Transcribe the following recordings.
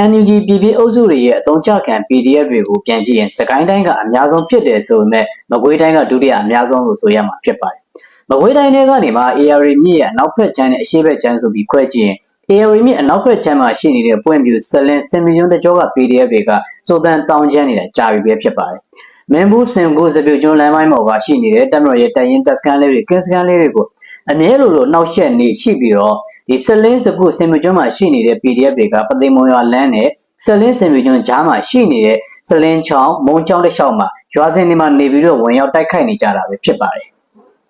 NUG ပြည်ပြည်အုပ်စုတွေရဲ့အသုံးချခံ PDF တွေကိုပြန်ကြည့်ရင်စကိုင်းတိုင်းကအများဆုံးဖြစ်တယ်ဆိုပေမဲ့မကွေးတိုင်းကဒုတိယအများဆုံးလို့ဆိုရမှာဖြစ်ပါတယ်။မကွေးတိုင်းထဲကနေမှ AR မြစ်ရဲ့အနောက်ဘက်ခြမ်းနဲ့အရှေ့ဘက်ခြမ်းဆိုပြီးခွဲကြည့်ရင် AR မြစ်အနောက်ဘက်ခြမ်းမှာရှိနေတဲ့ပွင့်ပြူဆလင်စင်မီယွန်းတကြောက PDF တွေကစုံတန်တောင်ချမ်းနေတာကြာပြီပဲဖြစ်ပါတယ်။မင်းဘူးစင်ကိုစပြုတ်ကျွန်းလမ်းပိုင်းပေါ်ကရှိနေတဲ့တက်မတော်ရဲ့တိုင်ရင်တက်စကန်လေးတွေကင်းစကန်လေးတွေကို အမြဲလိုလိုနှောက်ယှက်နေရှိပြီးတော့ဒီဆလင်းစကုစင်မီကျွန်းမှာရှိနေတဲ့ PDF တွေကပသိမ်မွန်ရွာလမ်းနဲ့ဆလင်းစင်မီကျွန်းကြားမှာရှိနေတဲ့ဆလင်းချောင်းမုံချောင်းတစ်လျှောက်မှာရွာစင်တွေမှာနေပြီးတော့ဝင်ရောက်တိုက်ခိုက်နေကြတာပဲဖြစ်ပါတယ်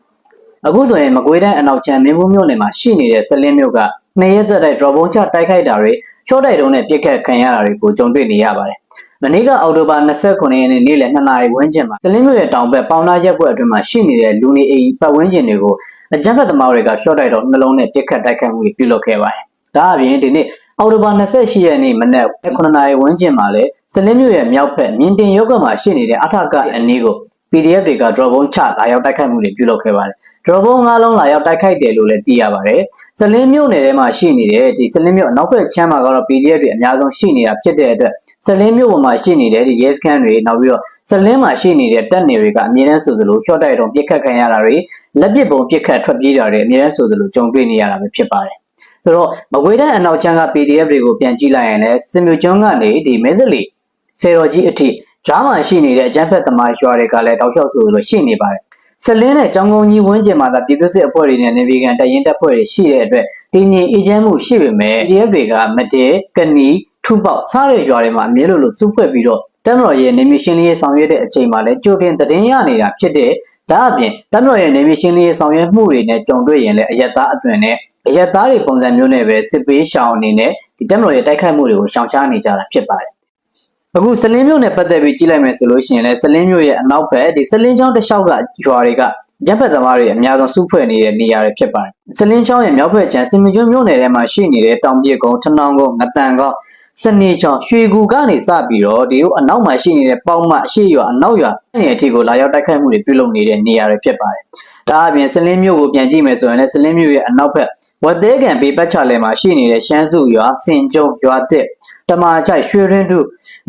။အခုဆိုရင်မကွေးတိုင်းအနောက်ချမ်းမင်းဘူးမြို့နယ်မှာရှိနေတဲ့ဆလင်းမြို့ကနှစ်ရက်ဆက်တိုက် drop ဘုံချတိုက်ခိုက်တာတွေချောတိုက်တုံးနဲ့ပြစ်ခတ်ခံရတာတွေကိုကြုံတွေ့နေရပါတယ်။ မနေ့ကအောက်တိုဘာ29ရက်နေ့နေ့လယ်2နာရီဝန်းကျင်မှာစလင်းမြို့ရဲ့တောင်ဘက်ပေါင်နာရက်ကွက်အတွင်းမှာရှိနေတဲ့လူနေအိမ်ပတ်ဝန်းကျင်တွေကိုအကြမ်းဖက်သမားတွေကရှော့တိုက်တော့နှလုံးနဲ့ပြစ်ခတ်တိုက်ခိုက်မှုတွေပြုလုပ်ခဲ့ပါတယ်။ဒါအပြင်ဒီနေ့ အော်တိုဘာ28ရက်နေ့မနက်9နာရီဝန်းကျင်မှာလဲစလင်းမြို့ရဲ့မြောက်ဘက်မြင်းတင်ရုပ်ကမှာရှိနေတဲ့အထကအနည်းကို PDF တွေက drop ဘုံချလာရောက်တိုက်ခိုက်မှုတွေပြုလုပ်ခဲ့ပါတယ်။ drop ဘုံ၅လုံးလာရောက်တိုက်ခိုက်တယ်လို့လည်းသိရပါတယ်။စလင်းမြို့နယ်ထဲမှာရှိနေတဲ့ဒီစလင်းမြို့အနောက်ဘက်ချမ်းမှာကတော့ PDF တွေအများဆုံးရှိနေတာဖြစ်တဲ့အတွက်စလင်းမြို့ပေါ်မှာရှိနေတဲ့ဒီရဲစခန်းတွေနောက်ပြီးတော့စလင်းမှာရှိနေတဲ့တပ်နေတွေကအမြဲတမ်းဆိုသလိုရှော့တိုက်တုံးပြစ်ခတ်ခံရတာတွေလက်ပစ်ပုံပြစ်ခတ်ထွက်ပြေးတာတွေအမြဲတမ်းဆိုသလိုကြုံတွေ့နေရတာပဲဖြစ်ပါတယ်။ ဆိုတော့မကွေးတိုင်းအနောက်ချမ်းက PDF တွေကိုပြန်ကြည့်လိုက်ရင်လည်းစင်မြကျွန်းကနေဒီမဲစလီစေတော်ကြီးအထိဂျားမှာရှိနေတဲ့အကြမ်းဖက်သမားရွာတွေကလည်းတောက်လျှောက်ဆိုလို့ရှိနေပါတယ်။ဆလင်းနဲ့ကြောင်ကုန်းကြီးဝန်းကျင်မှာသာပြည်သူ့စစ်အဖွဲ့တွေနဲ့နေဗီကန်တရင်တပ်ဖွဲ့တွေရှိတဲ့အတွက်ဒီငြိမ်အေဂျင့်မှုရှိပေမဲ့ PDF တွေကမတဲကနီထူပေါက်စားတဲ့ရွာတွေမှာအမြဲလိုလိုစုဖွဲ့ပြီးတော့တမတော်ရဲ့နေမီရှင်းလေးဆောင်ရွက်တဲ့အချိန်မှာလည်းကြိုတင်သတင်းရနေတာဖြစ်တဲ့ဒါအပြင်တမတော်ရဲ့နေမီရှင်းလေးဆောင်ရွက်မှုတွေနဲ့ကြုံတွေ့ရင်လည်းအယက်သားအသွင်နဲ့ အယက်သားတွေပုံစံမျိုးနဲ့ပဲစစ်ပေးရှောင်အနေနဲ့ဒီတမတော်ရဲ့တိုက်ခိုက်မှုတွေကိုရှောင်ရှားနေကြတာဖြစ်ပါတယ်အခုစလင်းမြို့နဲ့ပတ်သက်ပြီးကြည့်လိုက်မယ်ဆိုလို့ရှိရင်လည်းစလင်းမြို့ရဲ့အနောက်ဘက်ဒီစလင်းချောင်းတစ်လျှောက်ကရွာတွေကရပ်ဖက်သမားတွေအများဆုံးစုဖွဲ့နေတဲ့နေရာတွေဖြစ်ပါတယ်။စလင်းချောင်းရဲ့မြောက်ဘက်ခြမ်းစင်မကျွန်းမြို့နယ်ထဲမှာရှိနေတဲ့တောင်ပြစ်ကုန်းထနောင်းကုန်းငတန်ကုန်းစနေချောင်းရွှေကူကနေစပြီးတော့ဒီအနောက်မှာရှိနေတဲ့ပေါင်းမအရှိရွာအနောက်ရွာနေအထိကိုလာရောက်တိုက်ခိုက်မှုတွေပြုလုပ်နေတဲ့နေရာတွေဖြစ်ပါတယ်။ ဒါအပြင်စလင်းမြို့ကိုပြန်ကြည့်မယ်ဆိုရင်လည်းစလင်းမြို့ရဲ့အနောက်ဘက်ဝက်သေးကန်ပေပတ်ချလဲမှာရှိနေတဲ့ရှမ်းစုရွာစင်ကျုံရွာတစ်တမာချိုက်ရွှေရင်းတု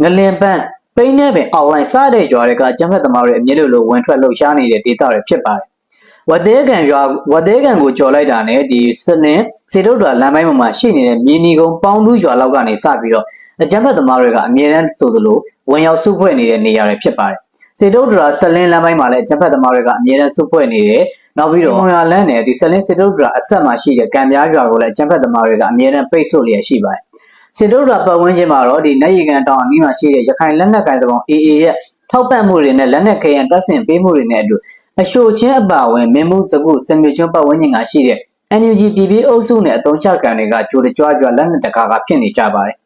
ငလင်ပန်းပိန်းနဲ့ပင်အောက်လိုင်းစတဲ့ရွာတွေကကျန်းဖက်သမားတွေအမြဲလိုဝင်ထွက်လှုပ်ရှားနေတဲ့ဒေသတွေဖြစ်ပါတယ်။ဝတ်သေးကန်ရွာဝတ်သေးကန်ကိုကြော်လိုက်တာနဲ့ဒီစနင်စေတုတ်တော်လမ်းပိုင်းပေါ်မှာရှိနေတဲ့မြေနီကုန်းပေါင်းလူရွာလောက်ကနေစပြီးတော့ အကျန်းဖက်သမားတွေကအမြဲတမ်းဆိုသလိုဝင်ရောက်စုဖွဲ့နေတဲ့နေရာတွေဖြစ်ပါတယ်။စေတုတ်တော်ဆက်လင်းလမ်းပိုင်းမှာလည်းအကျန်းဖက်သမားတွေကအမြဲတမ်းစုဖွဲ့နေတယ်။နောက်ပြီးတော့မွန်ရွာလမ်းနဲ့ဒီဆက်လင်းစေတုတ်တော်အဆက်မှာရှိတဲ့ကံပြားရွာကိုလည်းအကျန်းဖက်သမားတွေကအမြဲတမ်းပိတ်ဆို့လျက်ရှိပါတယ်။စေတုတ်တော်ပတ်ဝန်းကျင်မှာတော့ဒီနိုင်ရီကန်တောင်အနီးမှာရှိတဲ့ရခိုင်လက်နက်ကိုင်တပေါင်း AA ရဲ့ထောက်ပံ့မှုတွေနဲ့လက်နက်ခဲယံတပ်ဆင်ပေးမှုတွေနဲ့အတူအရှိုချင်းအပါဝင်မင်းမှုစကုစင်မြေကျွန်းပတ်ဝန်းကျင်ကရှိတဲ့ NUG ပြည်ပြည်အုပ်စုနဲ့အသုံးချကံတွေကကြိုးတကြွကြွလက်နက်တကာကဖြစ်နေကြပါတယ်။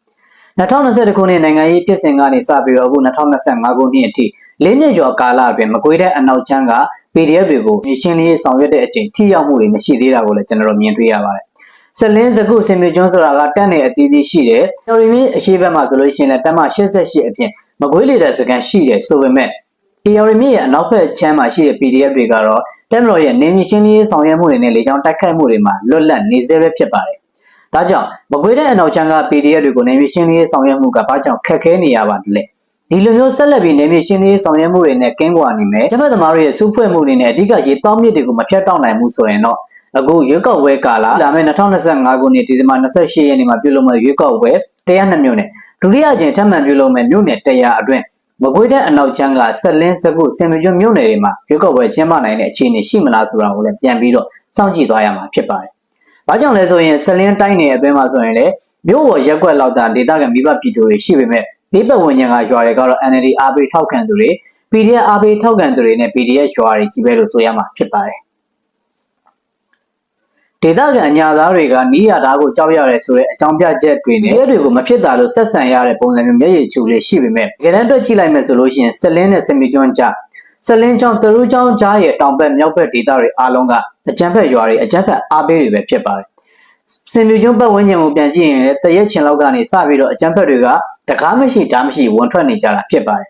2020ခုနှစ်နိုင်ငံရေးဖြစ်စဉ်ကနေစပြီးတော့အခု2025ခုနှစ်အထိ၄နှစ်ကျော်ကာလအတွင်းမကွေးတဲ့အနောက်ချမ်းက PDF တွေကိုရှင်းလင်းဆောင်ရွက်တဲ့အချိန်ထိရောက်မှုတွေမရှိသေးတာကိုလည်းကျွန်တော်တို့မြင်တွေ့ရပါတယ်။စလင်းစကုစင်မြေကျွန်းဆိုတာကတက်နေအသီးသီးရှိတယ်။တော်ရီမင်းအရှိဘက်မှာဆိုလို့ရှိရင်လည်းတက်မ88အပြင်မကွေးလေတဲ့စကန်ရှိတယ်ဆိုပေမဲ့ AR မြစ်ရဲ့အနောက်ဘက်ချမ်းမှာရှိတဲ့ PDF တွေကတော့တက်မတော်ရဲ့နေမြေရှင်းလင်းရေးဆောင်ရွက်မှုတွေနဲ့လေကြောင်းတိုက်ခိုက်မှုတွေမှာလွတ်လပ်နေစေပဲဖြစ်ပါတယ်။ ဒါကြောင့်မကွေးတဲ့အနောက်ချမ်းက PDF တွေကိုနေမြေရှင်းလင်းရေးဆောင်ရွက်မှုကဘာကြောင့်ခက်ခဲနေရပါလဲ။ဒီလိုမျိုးဆက်လက်ပြီးနေမြေရှင်းလင်းရေးဆောင်ရွက်မှုတွေနဲ့ကင်းကွာနေမယ်။ကျမသမားတို့ရဲ့စုဖွဲ့မှုတွေနဲ့အဓိကရေတောင်းမြစ်တွေကိုမဖြတ်တောက်နိုင်ဘူးဆိုရင်တော့အခုရွေးကောက်ပွဲကာလလာမယ့်2025ခုနှစ်ဒီဇင်ဘာ28ရက်နေ့မှာပြုလုပ်မယ့်ရွေးကောက်ပွဲတရားနှစ်မြို့နယ်ဒုတိယအကြိမ်ထပ်မံပြုလုပ်မယ့်မြို့နယ်100အတွင်းမကွေးတဲ့အနောက်ချမ်းကဆက်လင်းစကုစင်မကျွမြို့နယ်တွေမှာရွေးကောက်ပွဲကျင်းပနိုင်တဲ့အခြေအနေရှိမလားဆိုတာကိုလည်းပြန်ပြီးတော့စောင့်ကြည့်သွားရမှာဖြစ်ပါတယ်။ ဘာကြောင့်လဲဆိုရင်ဆက်လင်းတိုင်းနယ်အတွင်းမှာဆိုရင်လည်းမြို့ပေါ်ရက်ွက်လောက်တာဒေသခံမိဘပြည်သူတွေရှိပေမဲ့ဘေးပတ်ဝန်းကျင်ကရွာတွေကတော့ NLD အားပေးထောက်ခံသူတွေ PDF အားပေးထောက်ခံသူတွေနဲ့ PDF ရွာတွေကြီးပဲလို့ဆိုရမှာဖြစ်ပါတယ်။ဒေသခံအညာသားတွေကနီးရတာကိုကြောက်ရတယ်ဆိုတဲ့အကြောင်းပြချက်တွေနဲ့အဲတွေကိုမဖြစ်တာလို့ဆက်ဆံရတဲ့ပုံစံမျိုးမျက်ရည်ချူလေးရှိပေမဲ့ဒီတန်းတွက်ကြည့်လိုက်မယ်ဆိုလို့ရှိရင်စလင်းနဲ့စမီကျွန်းကြား စလင်းချောင်းတရူးချောင်းကြားရဲ့တောင်ဘက်မြောက်ဘက်ဒေသတွေအားလုံးကအကြမ်းဖက်ရွာတွေအကြမ်းဖက်အားပေးတွေပဲဖြစ်ပါတယ်စင်မြကျွန်းပတ်ဝန်းကျင်ကိုပြန်ကြည့်ရင်လည်းတရက်ချင်လောက်ကနေစပြီးတော့အကြမ်းဖက်တွေကတကားမရှိဓာမရှိဝန်ထွက်နေကြတာဖြစ်ပါတယ်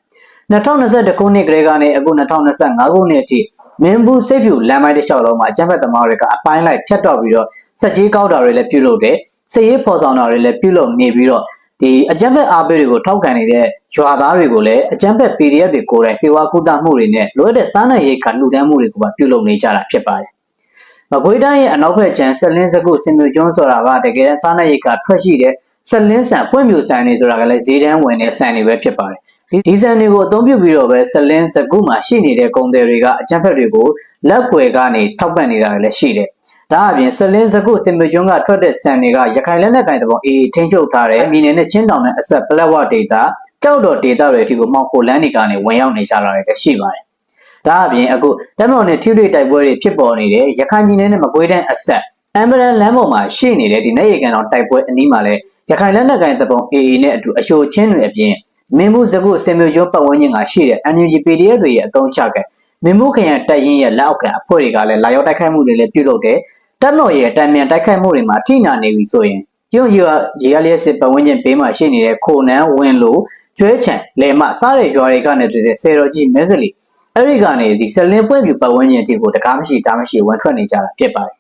2021ခုနှစ်ကလေးကနေအခု2025ခုနှစ်အထိမင်းဘူးစိတ်ဖြူလမ်းမိုင်းတစ်လျှောက်လုံးမှာအကြမ်းဖက်သမားတွေကအပိုင်းလိုက်ဖြတ်တော့ပြီးတော့စက်ကြီးကောက်တာတွေလည်းပြုလုပ်တယ်စက်ရေးဖော်ဆောင်တာတွေလည်းပြုလုပ်နေပြီးတော့ ဒီအကြမ်းဖက်အားပေးတွေကိုထောက်ခံနေတဲ့ရွာသားတွေကိုလည်းအကြမ်းဖက် PDF တွေကိုယ်တိုင်စေဝါကုသမှုတွေနဲ့လိုအပ်တဲ့စားနပ်ရိက္ခာလှူဒန်းမှုတွေကိုပါပြုလုပ်နေကြတာဖြစ်ပါတယ်။မကွေးတိုင်းရဲ့အနောက်ဘက်ခြမ်းဆက်လင်းစကုစင်မြကျွန်းဆိုတာကတကယ်တမ်းစားနပ်ရိက္ခာထွက်ရှိတဲ့ဆက်လင်းဆန်ပွင့်မြူဆန်တွေဆိုတာကလည်းဈေးတန်းဝင်တဲ့ဆန်တွေပဲဖြစ်ပါတယ်။ဒီဒီဆန်တွေကိုအသုံးပြုပြီးတော့ပဲဆက်လင်းစကုမှာရှိနေတဲ့ကုန်သည်တွေကအကြမ်းဖက်တွေကိုလက်ွယ်ကနေထောက်ပံ့နေတာလည်းရှိတယ်။ ဒါအပြင်ဆက်လင်းစကုစင်မြကျွန်းကထွက်တဲ့ဆန်တွေကရခိုင်လက်နက်ကိုင်တဘောအေးထိန်းချုပ်ထားတဲ့ပြည်နယ်နဲ့ချင်းတောင်နဲ့အဆက်ပလက်ဝဒေတာကြောက်တော်ဒေတာတွေအထိကိုမှောက်ကိုလန်းနေကနေဝင်ရောက်နေကြတာလည်းရှိပါတယ်။ဒါအပြင်အခုတက်မော်နဲ့ထိတွေ့တိုက်ပွဲတွေဖြစ်ပေါ်နေတဲ့ရခိုင်ပြည်နယ်နဲ့မကွေးတိုင်းအဆက်အမ်ဘရန်လမ်းပေါ်မှာရှိနေတဲ့ဒီနေရီကန်တော်တိုက်ပွဲအနီးမှာလည်းရခိုင်လက်နက်ကိုင်တပုံ AA နဲ့အတူအရှိုချင်းတွေအပြင်မင်းမှုစကုစင်မျိုးကျွန်းပတ်ဝန်းကျင်ကရှိတဲ့ NUG PDF တွေရဲ့အသုံးချက မင်းမှုခရံတပ်ရင်းရဲ့လက်အောက်ခံအဖွဲ့တွေကလည်းလာရောက်တိုက်ခိုက်မှုတွေလည်းပြုလုပ်တယ်တပ်တော်ရဲ့တံမြန်တိုက်ခိုက်မှုတွေမှာထိနာနေပြီဆိုရင်ကျွန်းရွာရေရလျက်စစ်ပတ်ဝန်းကျင်ဘေးမှာရှိနေတဲ့ခိုနန်းဝင်းလိုကျွဲချံလေမစားတဲ့ရွာတွေကနေတည်းဆယ်တော်ကြီးမဲစလီအဲ့ဒီကနေဒီဆလင်းပွဲပြပတ်ဝန်းကျင်အထိကိုတကားမရှိတားမရှိဝန်ထွက်နေကြတာဖြစ်ပါတယ်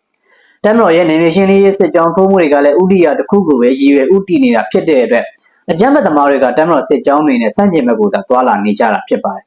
တမ်မတော်ရဲ့နေမြေရှင်းလေးရေးစစ်ကြောင်းထိုးမှုတွေကလည်းဥတီယာတစ်ခုကိုပဲရည်ရွယ်ဥတီနေတာဖြစ်တဲ့အတွက်အကြမ်းဖက်သမားတွေကတမ်မတော်စစ်ကြောင်းတွေနဲ့စန့်ကျင်ဘက်ကိုသာသွာလာနေကြတာဖြစ်ပါတယ်။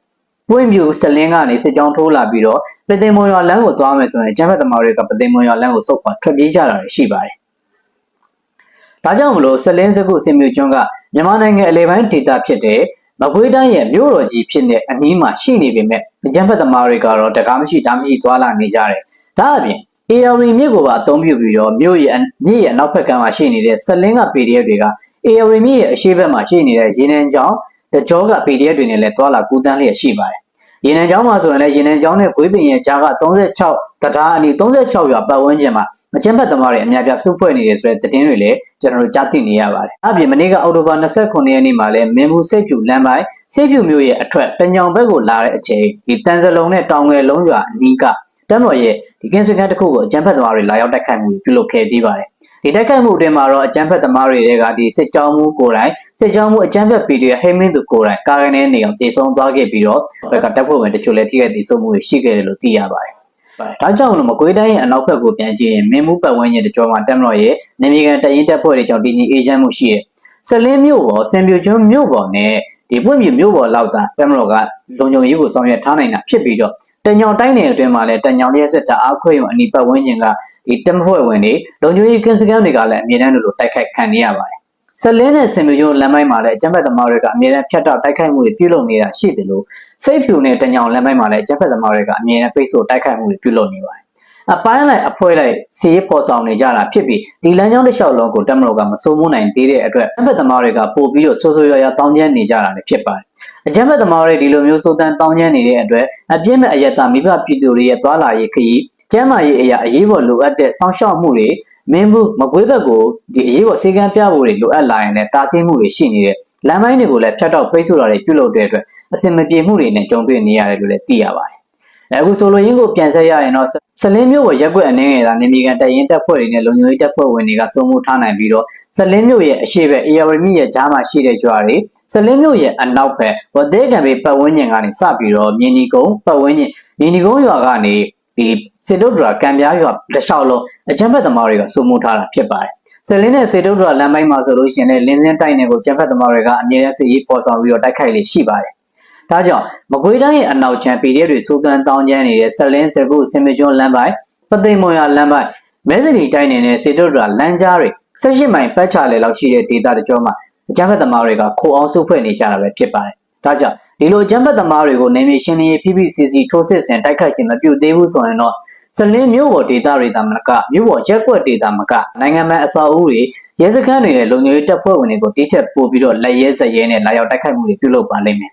ပွင့်ပြူစလင်းကနေစစ်ကြောင်းထိုးလာပြီးတော့ပသိမ်မွန်ရွာလမ်းကိုသွားမယ်ဆိုရင်အကြမ်းဖက်သမားတွေကပသိမ်မွန်ရွာလမ်းကိုစုပ်ခွာထွက်ပြေးကြတာရှိပါတယ်။ဒါကြောင့်မလို့စလင်းစကုစင်မြူကျွန်းကမြန်မာနိုင်ငံအလဲပိုင်းဒေသဖြစ်တဲ့မကွေးတိုင်းရဲ့မြို့တော်ကြီးဖြစ်တဲ့အနီးမှာရှိနေပေမဲ့အကြမ်းဖက်သမားတွေကတော့တကားမရှိတားမရှိသွာလာနေကြတယ်။ဒါအပြင် AR မြစ်ကိုပါအသုံးပြုပြီးတော့မြို့ရဲ့မြစ်ရဲ့နောက်ဘက်ကမ်းမှာရှိနေတဲ့ဆက်လင်းက PDF တွေက AR မြစ်ရဲ့အရှေ့ဘက်မှာရှိနေတဲ့ရေနံချောင်းတကြောက PDF တွေနဲ့လည်းတွာလာကူးတန်းလျက်ရှိပါတယ်။ ရေနံချောင်းမှာဆိုရင်လည်းရေနံချောင်းနဲ့ဂွေးပင်ရဲ့ကြားက36တရားအနီ36ရွာပတ်ဝန်းကျင်မှာအကျဉ်းဖက်သမားတွေအများပြစုဖွဲ့နေတယ်ဆိုတဲ့သတင်းတွေလည်းကျွန်တော်တို့ကြားသိနေရပါတယ်။အပြင်မနေ့ကအောက်တိုဘာ29ရက်နေ့မှာလည်းမင်းဘူးစိတ်ဖြူလမ်းပိုင်းစိတ်ဖြူမျိုးရဲ့အထက်ပညောင်ဘက်ကိုလာတဲ့အချိန်ဒီတန်စလုံးနဲ့တောင်ငယ်လုံးရွာအနီးကတမ်းတော်ရဲ့ဒီကင်းစကန်တစ်ခုကိုအကြမ်းဖက်သမားတွေလာရောက်တိုက်ခိုက်မှုပြုလုပ်ခဲ့ပြီးပါတယ်။ ဒီတိုက်ခိုက်မှုအတွင်းမှာတော့အကြမ်းဖက်သမားတွေကဒီစစ်ကြောင်းမှုကိုယ်တိုင်စစ်ကြောင်းမှုအကြမ်းဖက်ပီဒီဟိမင်းသူကိုယ်တိုင်ကာကနေနေအောင်တည်ဆုံသွားခဲ့ပြီးတော့ဘက်ကတပ်ဖွဲ့ဝင်တချို့လည်းထိခိုက်တည်ဆုံမှုတွေရှိခဲ့တယ်လို့သိရပါတယ်။ဒါကြောင့်လို့မကွေးတိုင်းရဲ့အနောက်ဘက်ကိုပြန်ကြည့်ရင်မင်းမှုပတ်ဝန်းကျင်တကြောမှာတက်မတော်ရဲ့နေမြေကန်တရင်တပ်ဖွဲ့တွေကြောင့်တည်ငြိမ်အေးချမ်းမှုရှိရဲ့ဆလင်းမြို့ပေါ်စင်ပြူကျွန်းမြို့ပေါ်နဲ့ ဒီပွင့်ပြမြို့ပေါ်လောက်သာတက်မတော်ကလုံခြုံရေးကိုဆောင်ရွက်ထားနိုင်တာဖြစ်ပြီးတော့တညောင်တိုင်းနယ်အတွင်းမှာလည်းတညောင်လျက်စစ်တအားခွဲရုံအနီးပတ်ဝန်းကျင်ကဒီတမဖွဲ့ဝင်တွေလုံခြုံရေးကင်းစကန်တွေကလည်းအမြဲတမ်းလိုလိုတိုက်ခိုက်ခံနေရပါတယ်။ဆက်လင်းနဲ့စင်မြုံလမ်းပိုင်းမှာလည်းအကြမ်းဖက်သမားတွေကအမြဲတမ်းဖြတ်တောက်တိုက်ခိုက်မှုတွေပြုလုပ်နေတာရှိတယ်လို့စိတ်ဖြူနဲ့တညောင်လမ်းပိုင်းမှာလည်းအကြမ်းဖက်သမားတွေကအမြဲတမ်းပိတ်ဆို့တိုက်ခိုက်မှုတွေပြုလုပ်နေပါတယ် အပိုင်းလိုက်အဖွဲလိုက်စီးပေါ်ဆောင်နေကြတာဖြစ်ပြီးဒီလမ်းကြောင်းတစ်လျှောက်လုံးကိုတက်မလို့ကမစိုးမိုးနိုင်သေးတဲ့အတွက်အဖက်သမားတွေကပို့ပြီးတော့ဆိုးဆိုးရွားရွားတောင်းကျမ်းနေကြတာလည်းဖြစ်ပါတယ်။အကြမ်းဖက်သမားတွေဒီလိုမျိုးစိုးတန်းတောင်းကျမ်းနေတဲ့အတွက်အပြစ်မဲ့အယက်သားမိဘပြည်သူတွေရဲ့သွာလာရေးခရီးကျမ်းမာရေးအရာအရေးပေါ်လိုအပ်တဲ့စောင့်ရှောက်မှုတွေမင်းဘူးမကွေးဘက်ကိုဒီအရေးပေါ်စေကမ်းပြဖို့တွေလိုအပ်လာရင်လည်းတားဆီးမှုတွေရှိနေတဲ့လမ်းပိုင်းတွေကိုလည်းဖြတ်တောက်ပိတ်ဆို့တာတွေပြုလုပ်တဲ့အတွက်အစင်မပြေမှုတွေနဲ့ကြုံတွေ့နေရတယ်လို့လည်းသိရပါတယ် အခုဆိုလိုရင်းကိုပြန်ဆက်ရရင်တော့စလင်းမျိုးကိုရက်ွက်အနေငယ်သာနေမြေကန်တရင်တက်ဖွဲ့တွေနဲ့လုံခြုံရေးတက်ဖွဲ့ဝင်တွေကစိုးမိုးထားနိုင်ပြီးတော့စလင်းမျိုးရဲ့အရှိဘက် AR မြရဲ့ကြားမှာရှိတဲ့ကြွားတွေစလင်းမျိုးရဲ့အနောက်ဘက်ဝသေးကံပေပတ်ဝန်းကျင်ကနေစပြီးတော့မြင်းဒီကုန်းပတ်ဝန်းကျင်မြင်းဒီကုန်းရွာကနေဒီစေတုဒ္ဒရာကံပြားရွာတစ်လျှောက်လုံးအကြမ်းဖက်သမားတွေကစိုးမိုးထားတာဖြစ်ပါတယ်။စလင်းနဲ့စေတုဒ္ဒရာလမ်းပိုင်းမှာဆိုလို့ရှိရင်လည်းလင်းစင်းတိုက်နယ်ကိုအကြမ်းဖက်သမားတွေကအမြဲတမ်းစစ်ရေးပေါ်ဆောင်ပြီးတော့တိုက်ခိုက်လေရှိပါတယ် ဒါကြောင့်မကွေးတိုင်းရဲ့အနောက်ချမ်း PDF တွေစိုးတန်းတောင်းကျမ်းနေတဲ့ဆက်လင်းစကုစင်မကျွန်းလမ်းပိုင်းပသိမ်မွန်ရလမ်းပိုင်းမဲစရီတိုင်းနေတဲ့စေတုဒ္ဒရာလမ်းကြားတွေဆက်ရှိမိုင်ပတ်ချလေလောက်ရှိတဲ့ဒေသတကြောမှာအကြမ်းဖက်သမားတွေကခိုအောင်စုဖွဲ့နေကြတာပဲဖြစ်ပါတယ်။ဒါကြောင့်ဒီလိုအကြမ်းဖက်သမားတွေကိုနေမြေရှင်းလင်းရေး PPCC ထိုးစစ်ဆင်တိုက်ခိုက်ခြင်းမပြုသေးဘူးဆိုရင်တော့စလင်းမြို့ပေါ်ဒေသတွေတာမကမြို့ပေါ်ရက်ွက်ဒေသမကနိုင်ငံမှန်အစောအဦတွေရဲစခန်းတွေနဲ့လုံခြုံရေးတပ်ဖွဲ့ဝင်တွေကိုတိထက်ပို့ပြီးတော့လက်ရဲစရဲနဲ့လာရောက်တိုက်ခိုက်မှုတွေပြုလုပ်ပါလိမ့်မယ်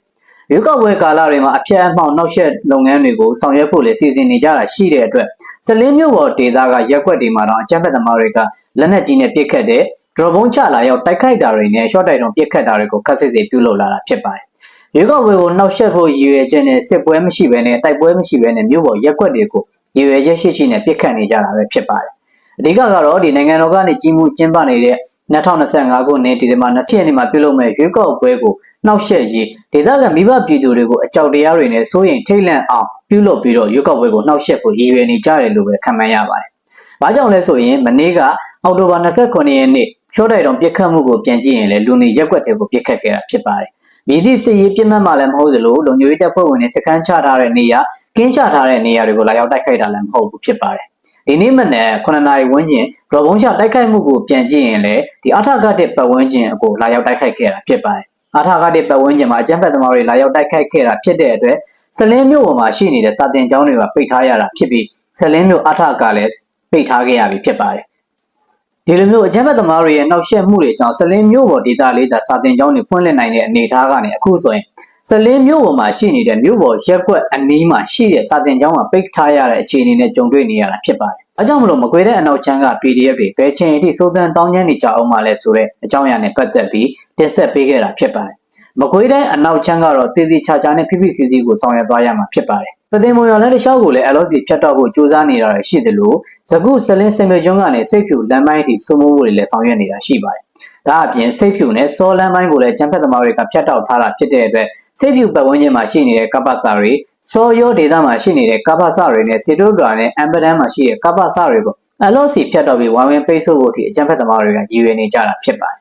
ရွေးကောက်ပွဲကာလတွေမှာအပြတ်အမှောက်နောက်ဆက်လုပ်ငန်းတွေကိုဆောင်ရွက်ဖို့လည်းစီစဉ်နေကြတာရှိတဲ့အတွက်စလင်းမြို့ပေါ်ဒေသကရက်ွက်တွေမှာတော့အကြမ်းဖက်သမားတွေကလက်နက်ကြီးနဲ့ပစ်ခတ်တဲ့ဒရော့ဘုံချလာရောက်တိုက်ခိုက်တာတွေနဲ့ရှော့တိုက်တုံပစ်ခတ်တာတွေကိုခက်စစ်စစ်ပြုလုပ်လာတာဖြစ်ပါတယ်။ရွေးကောက်ပွဲကိုနှောက်ယှက်ဖို့ရည်ရွယ်ချက်နဲ့စစ်ပွဲမရှိဘဲနဲ့တိုက်ပွဲမရှိဘဲနဲ့မြို့ပေါ်ရက်ွက်တွေကိုရည်ရွယ်ချက်ရှိရှိနဲ့ပစ်ခတ်နေကြတာပဲဖြစ်ပါတယ်။အဓိကကတော့ဒီနိုင်ငံတော်ကနေကြီးမှုကျင်းပနေတဲ့ 2025ခုနှစ်ဒီဇင်ဘာ20ရက်နေ့မှာပြုလုပ်မဲ့ရွေးကောက်ပွဲကိုနှောက်ယှက်ရေးဒေသခံမိဘပြည်သူတွေကိုအကြောက်တရားတွေနဲ့စိုးရိမ်ထိတ်လန့်အောင်ပြုလုပ်ပြီးတော့ရွေးကောက်ပွဲကိုနှောက်ယှက်ဖို့ရည်ရွယ်နေကြတယ်လို့ပဲခန့်မှန်းရပါတယ်။ဘာကြောင့်လဲဆိုရင်မနေ့ကအောက်တိုဘာ29ရက်နေ့ရှော့တိုက်တုံးပြစ်ခတ်မှုကိုပြန်ကြည့်ရင်လည်းလူနေရက်ွက်တွေကိုပြစ်ခတ်ခဲ့တာဖြစ်ပါတယ်။မြည်သည့်စစ်ရေးပြစ်မှတ်မှလည်းမဟုတ်သလိုလုံခြုံရေးတပ်ဖွဲ့ဝင်တွေစခန်းချထားတဲ့နေရာကင်းချထားတဲ့နေရာတွေကိုလာရောက်တိုက်ခိုက်တာလည်းမဟုတ်ဘူးဖြစ်ပါတယ်။ ဒီနေ့မနက်9နာရီဝန်းကျင်ရော်ဘုံချတိုက်ခိုက်မှုကိုပြန်ကြည့်ရင်လည်းဒီအထကတဲ့ပတ်ဝန်းကျင်အကိုလာရောက်တိုက်ခိုက်ခဲ့တာဖြစ်ပါတယ်။အထကတဲ့ပတ်ဝန်းကျင်မှာအကြမ်းဖက်သမားတွေလာရောက်တိုက်ခိုက်ခဲ့တာဖြစ်တဲ့အတွက်စလင်းမြို့ပေါ်မှာရှိနေတဲ့စာတင်ကျောင်းတွေကပိတ်ထားရတာဖြစ်ပြီးစလင်းမြို့အထကလည်းပိတ်ထားခဲ့ရပြီဖြစ်ပါတယ်။ဒီလိုမျိုးအကြမ်းဖက်သမားတွေရဲ့နှောက်ယှက်မှုတွေကြောင့်စလင်းမြို့ပေါ်ဒေသလေးသာစာတင်ကျောင်းတွေဖွင့်လှစ်နိုင်တဲ့အနေအထားကနေအခုဆိုရင် စလင်းမြို့ပေါ်မှာရှိနေတဲ့မြို့ပေါ်ရက်ကွက်အနီးမှာရှိတဲ့စာတင်ကျောင်းမှာပိတ်ထားရတဲ့အခြေအနေနဲ့ကြုံတွေ့နေရတာဖြစ်ပါတယ်။အဲကြောင့်မလို့မကွေတဲ့အနောက်ချမ်းက PDF တွေဘယ်ချိန်အထိစိုးသန်းတောင်းကျမ်းနေကြအောင်မလဲဆိုတဲ့အကြောင်းအရာနဲ့ပတ်သက်ပြီးတင်ဆက်ပေးခဲ့တာဖြစ်ပါတယ်။မကွေးတိုင်းအနောက်ချမ်းကတော့တည်တည်ချာချာနဲ့ PPCC ကိုဆောင်ရွက်သွားရမှာဖြစ်ပါတယ်။ပသိမ်မွန်ရလည်းတခြားကိုလည်း LOC ဖြတ်တောက်ဖို့ကြိုးစားနေတာရှိသလိုဇကုစလင်းစင်မေကျွန်းကနေစိတ်ဖြူလမ်းပိုင်းအထိစုံမိုးမှုတွေလည်းဆောင်ရွက်နေတာရှိပါတယ်။ ဒါအပြင်စိတ်ဖြူနဲ့စောလမ်းပိုင်းကိုလည်းချမ်းဖက်သမားတွေကဖြတ်တောက်ထားတာဖြစ်တဲ့အတွက်စိတ်ဖြူပတ်ဝန်းကျင်မှာရှိနေတဲ့ကပ္ပစာတွေစောရောဒေသမှာရှိနေတဲ့ကပ္ပစာတွေနဲ့စေတိုးတော်နဲ့အမ်ပဒန်မှာရှိတဲ့ကပ္ပစာတွေကို LOC ဖြတ်တောက်ပြီးဝိုင်းဝန်းပိတ်ဆို့ဖို့အထိအချမ်းဖက်သမားတွေကရည်ရွယ်နေကြတာဖြစ်ပါတယ်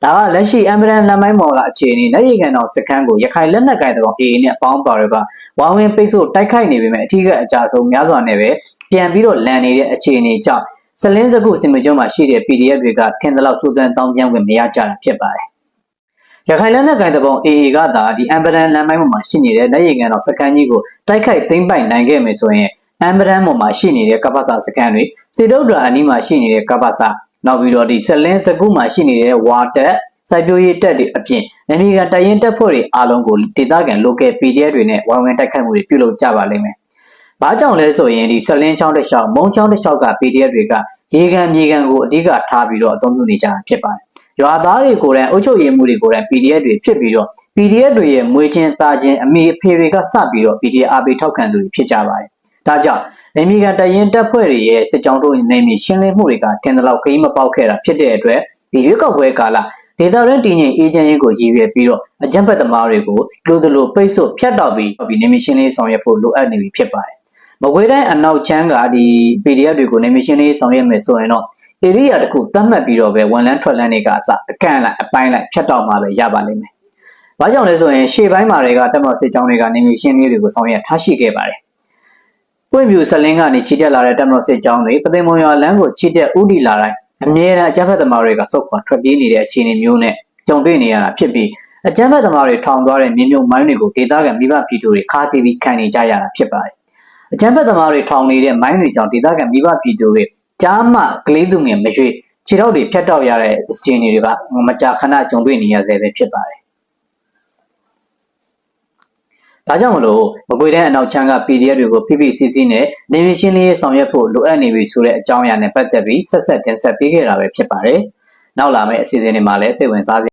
။ဒါကလက်ရှိအမ်ဘရန်လမ်းပိုင်းမော်ကအခြေအနေနဲ့ရေကန်တော်စခန်းကိုရခိုင်လက်နက်ကိုင်တော် AA နဲ့အပေါင်းပါတွေကဝါဝင်ပိတ်ဆို့တိုက်ခိုက်နေပေမဲ့အထူးကအကြဆုံးများစွာနဲ့ပဲပြန်ပြီးတော့လန်နေတဲ့အခြေအနေကြောင့် စလင်းစကုစင်မကျွန်းမှာရှိတဲ့ PDF တွေကထင်သလောက်စူးစမ်းတောင်းပြန်ခွင့်မရကြတာဖြစ်ပါတယ်။ရခိုင်လက်နက်ကိုင်တပုံ AA ကသာဒီအမ်ဘရန်လမ်းပိုင်းပေါ်မှာရှိနေတဲ့လက်ရေကန်တော်စခန်းကြီးကိုတိုက်ခိုက်သိမ်းပိုက်နိုင်ခဲ့မယ်ဆိုရင်အမ်ဘရန်ပေါ်မှာရှိနေတဲ့ကပ္ပစာစခန်းတွေစေတုဒ္ဒရာအနီးမှာရှိနေတဲ့ကပ္ပစာနောက်ပြီးတော့ဒီစလင်းစကုမှာရှိနေတဲ့ဝါတက်စိုက်ပျိုးရေးတက်တွေအပြင်အမေရိကန်တိုင်ရင်တက်ဖွဲ့တွေအားလုံးကိုဒေသခံ local PDF တွေနဲ့ဝိုင်းဝန်းတိုက်ခိုက်မှုတွေပြုလုပ်ကြပါလိမ့်မယ်။ ဘာကြောင့်လဲဆိုရင်ဒီဆက်လင်းချောင်းတစ်လျှောက်မုံချောင်းတစ်လျှောက်က PDF တွေကရေကန်မြေကန်ကိုအဓိကထားပြီးတော့အသုံးပြုနေကြတာဖြစ်ပါတယ်။ရွာသားတွေကိုယ်တိုင်အုပ်ချုပ်ရေးမှုတွေကိုယ်တိုင် PDF တွေဖြစ်ပြီးတော့ PDF တွေရဲ့မွေးချင်းသားချင်းအမေအဖေတွေကစပြီးတော့ PDF အားပေးထောက်ခံသူတွေဖြစ်ကြပါတယ်။ဒါကြောင့်နေမီကန်တရင်တက်ဖွဲ့တွေရဲ့စစ်ကြောင်းတို့နေမီရှင်းလင်းမှုတွေကတင်တဲ့လောက်ခရီးမပေါက်ခဲ့တာဖြစ်တဲ့အတွက်ဒီရွေးကောက်ပွဲကာလဒေတာရန်တည်ငြိမ်အေဂျင့်ရေးကိုရည်ရွယ်ပြီးတော့အကြံဖက်သမားတွေကိုလိုသလိုပိတ်ဆို့ဖြတ်တောက်ပြီးဒီနေမီရှင်းလေးဆောင်ရွက်ဖို့လိုအပ်နေပြီဖြစ်ပါတယ်။ မကွေးတိုင်းအနောက်ချမ်းကဒီ PDF တွေကိုနေမီရှင်းလေးဆောင်ရွက်မယ်ဆိုရင်တော့ area တခုသတ်မှတ်ပြီးတော့ပဲဝန်လန်းထွက်လန်းတွေကအစအကန့်လိုက်အပိုင်းလိုက်ဖြတ်တောက်မှာပဲရပါလိမ့်မယ်။ဘာကြောင့်လဲဆိုရင်ရှေ့ပိုင်းမှာတွေကတက်မတော်စစ်ကြောင်းတွေကနေမီရှင်းလေးတွေကိုဆောင်ရွက်ထားရှိခဲ့ပါတယ်။ပွင့်ပြူဆက်လင်းကနေချီတက်လာတဲ့တက်မတော်စစ်ကြောင်းတွေပသိမ်မွန်ရွာလမ်းကိုချီတက်ဥတီလာတိုင်းအမြဲတမ်းအကြမ်းဖက်သမားတွေကစုတ်ခွာထွက်ပြေးနေတဲ့အခြေအနေမျိုးနဲ့ကြုံတွေ့နေရတာဖြစ်ပြီးအကြမ်းဖက်သမားတွေထောင်သွားတဲ့မြေမြုပ်မိုင်းတွေကိုဒေသခံမိဘပြည်သူတွေခါးစီပြီးခံနေကြရတာဖြစ်ပါတယ်။ အကြမ်းဖက်သမားတွေထောင်နေတဲ့မိုင်းတွေကြောင့်ဒေသခံမိဘပြည်သူတွေကြားမှကလေးသူငယ်မရွေ့ခြေထောက်တွေဖြတ်တောက်ရတဲ့အခြေအနေတွေကမကြာခဏကြုံတွေ့နေရဆဲပဲဖြစ်ပါတယ်။ဒါကြောင့်မလို့မကွေတဲ့အနောက်ချမ်းက PDF တွေကို PPCC နဲ့နေမရှင်းလေးဆောင်ရွက်ဖို့လိုအပ်နေပြီဆိုတဲ့အကြောင်းအရာနဲ့ပတ်သက်ပြီးဆက်ဆက်တင်ဆက်ပေးခဲ့တာပဲဖြစ်ပါတယ်။နောက်လာမယ့်အစီအစဉ်တွေမှာလည်းစိတ်ဝင်စား